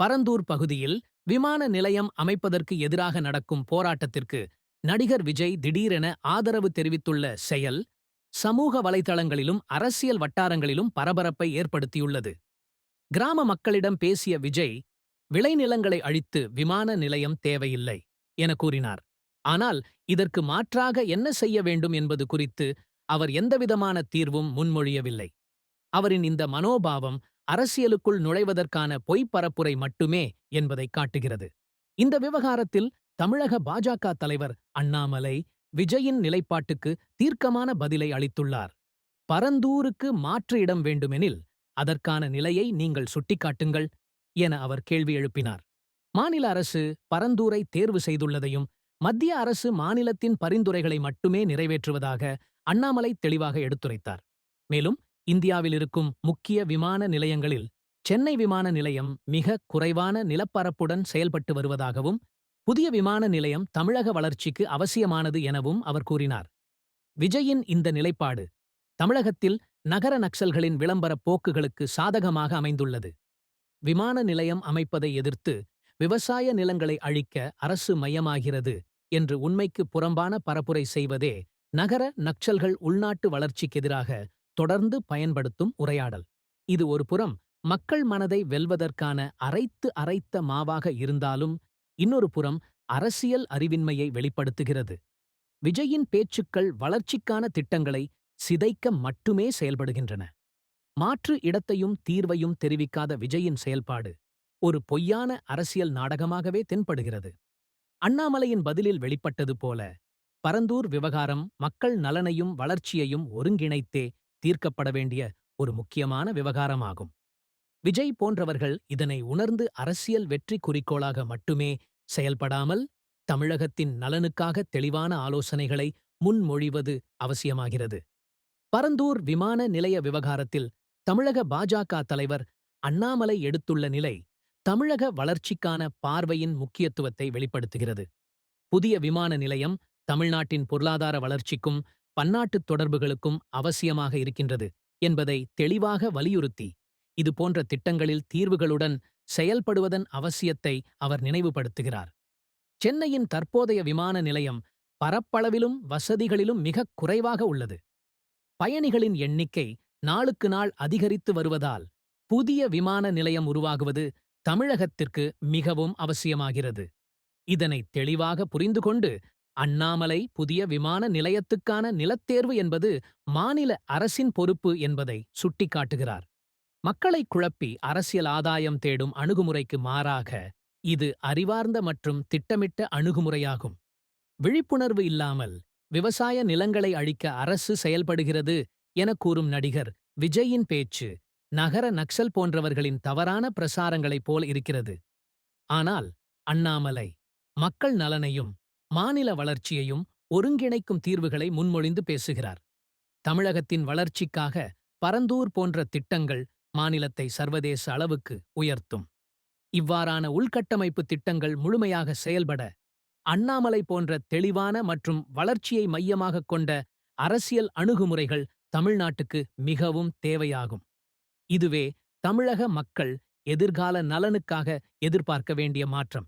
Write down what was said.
பரந்தூர் பகுதியில் விமான நிலையம் அமைப்பதற்கு எதிராக நடக்கும் போராட்டத்திற்கு நடிகர் விஜய் திடீரென ஆதரவு தெரிவித்துள்ள செயல் சமூக வலைதளங்களிலும் அரசியல் வட்டாரங்களிலும் பரபரப்பை ஏற்படுத்தியுள்ளது. கிராம மக்களிடம் பேசிய விஜய் விளைநிலங்களை அழித்து விமான நிலையம் தேவையில்லை என கூறினார். ஆனால் இதற்கு மாற்றாக என்ன செய்ய வேண்டும் என்பது குறித்து அவர் எந்தவிதமான தீர்வும் முன்மொழியவில்லை. அவரின் இந்த மனோபாவம் அரசியலுக்குள் நுழைவதற்கான பொய்ப்பரப்புரை மட்டுமே என்பதை காட்டுகிறது. இந்த விவகாரத்தில் தமிழக பாஜக தலைவர் அண்ணாமலை விஜயின் நிலைப்பாட்டுக்கு தீர்க்கமான பதிலை அளித்துள்ளார். பரந்தூருக்கு மாற்று இடம் வேண்டுமெனில் அதற்கான நிலையை நீங்கள் சுட்டிக்காட்டுங்கள் என அவர் கேள்வி எழுப்பினார். மாநில அரசு பரந்தூரை தேர்வு செய்துள்ளதையும் மத்திய அரசு மாநிலத்தின் பரிந்துரைகளை மட்டுமே நிறைவேற்றுவதாக அண்ணாமலை தெளிவாக எடுத்துரைத்தார். மேலும் இந்தியாவில் இருக்கும் முக்கிய விமான நிலையங்களில் சென்னை விமான நிலையம் மிக குறைவான நிலப்பரப்புடன் செயல்பட்டு வருவதாகவும் புதிய விமான நிலையம் தமிழக வளர்ச்சிக்கு அவசியமானது எனவும் அவர் கூறினார். விஜயின் இந்த நிலைப்பாடு தமிழகத்தில் நகர நக்சல்களின் விளம்பர போக்குகளுக்கு சாதகமாக அமைந்துள்ளது. விமான நிலையம் அமைப்பதை எதிர்த்து விவசாய நிலங்களை அழிக்க அரசு மையமாகிறது என்று உண்மைக்கு புறம்பான பரப்புரை செய்வதே நகர நக்சல்கள் உள்நாட்டு வளர்ச்சிக்கு எதிராக தொடர்ந்து பயன்படுத்தும் உரையாடல். இது ஒரு புறம் மக்கள் மனதை வெல்வதற்கான அரைத்து அரைத்த மாவாக இருந்தாலும் இன்னொரு புறம் அரசியல் அறிவின்மையை வெளிப்படுத்துகிறது. விஜயின் பேச்சுக்கள் வளர்ச்சிக்கான திட்டங்களை சிதைக்க மட்டுமே செயல்படுகின்றன. மாற்று இடத்தையும் தீர்வையும் தெரிவிக்காத விஜயின் செயல்பாடு ஒரு பொய்யான அரசியல் நாடகமாகவே தென்படுகிறது. அண்ணாமலையின் பதிலில் வெளிப்பட்டது போல பரந்தூர் விவகாரம் மக்கள் நலனையும் வளர்ச்சியையும் ஒருங்கிணைத்தே தீர்க்கப்பட வேண்டிய ஒரு முக்கியமான விவகாரமாகும். விஜய் போன்றவர்கள் இதனை உணர்ந்து அரசியல் வெற்றி குறிக்கோளாக மட்டுமே செயல்படாமல் தமிழகத்தின் நலனுக்காக தெளிவான ஆலோசனைகளை முன்மொழிவது அவசியமாகிறது. பரந்தூர் விமான நிலைய விவகாரத்தில் தமிழக பாஜக தலைவர் அண்ணாமலை எடுத்துள்ள நிலை தமிழக வளர்ச்சிக்கான பார்வையின் முக்கியத்துவத்தை வெளிப்படுத்துகிறது. புதிய விமான நிலையம் தமிழ்நாட்டின் பொருளாதார வளர்ச்சிக்கும் பன்னாட்டுத் தொடர்புகளுக்கும் அவசியமாக இருக்கின்றது என்பதை தெளிவாக வலியுறுத்தி இது போன்ற திட்டங்களில் தீர்வுகளுடன் செயல்படுவதன் அவசியத்தை அவர் நினைவுபடுத்துகிறார். சென்னையின் தற்போதைய விமான நிலையம் பரப்பளவிலும் வசதிகளிலும் மிகக் குறைவாக உள்ளது. பயணிகளின் எண்ணிக்கை நாளுக்கு நாள் அதிகரித்து வருவதால் புதிய விமான நிலையம் உருவாகுவது தமிழகத்திற்கு மிகவும் அவசியமாகிறது. இதனை தெளிவாக புரிந்து கொண்டு அண்ணாமலை புதிய விமான நிலையத்துக்கான நிலத்தேர்வு என்பது மாநில அரசின் பொறுப்பு என்பதை சுட்டிக்காட்டுகிறார். மக்களை குழப்பி அரசியல் ஆதாயம் தேடும் அணுகுமுறைக்கு மாறாக இது அறிவார்ந்த மற்றும் திட்டமிட்ட அணுகுமுறையாகும். விழிப்புணர்வு இல்லாமல் விவசாய நிலங்களை அழிக்க அரசு செயல்படுகிறது என கூறும் நடிகர் விஜயின் பேச்சு நகர நக்சல் போன்றவர்களின் தவறான பிரசாரங்களைப் போல் இருக்கிறது. ஆனால் அண்ணாமலை மக்கள் நலனையும் மாநில வளர்ச்சியையும் ஒருங்கிணைக்கும் தீர்வுகளை முன்மொழிந்து பேசுகிறார். தமிழகத்தின் வளர்ச்சிக்காக பரந்தூர் போன்ற திட்டங்கள் மாநிலத்தை சர்வதேச அளவுக்கு உயர்த்தும். இவ்வாறான உள்கட்டமைப்பு திட்டங்கள் முழுமையாக செயல்பட அண்ணாமலை போன்ற தெளிவான மற்றும் வளர்ச்சியை மையமாகக் கொண்ட அரசியல் அணுகுமுறைகள் தமிழ்நாட்டுக்கு மிகவும் தேவையாகும். இதுவே தமிழக மக்கள் எதிர்கால நலனுக்காக எதிர்பார்க்க வேண்டிய மாற்றம்.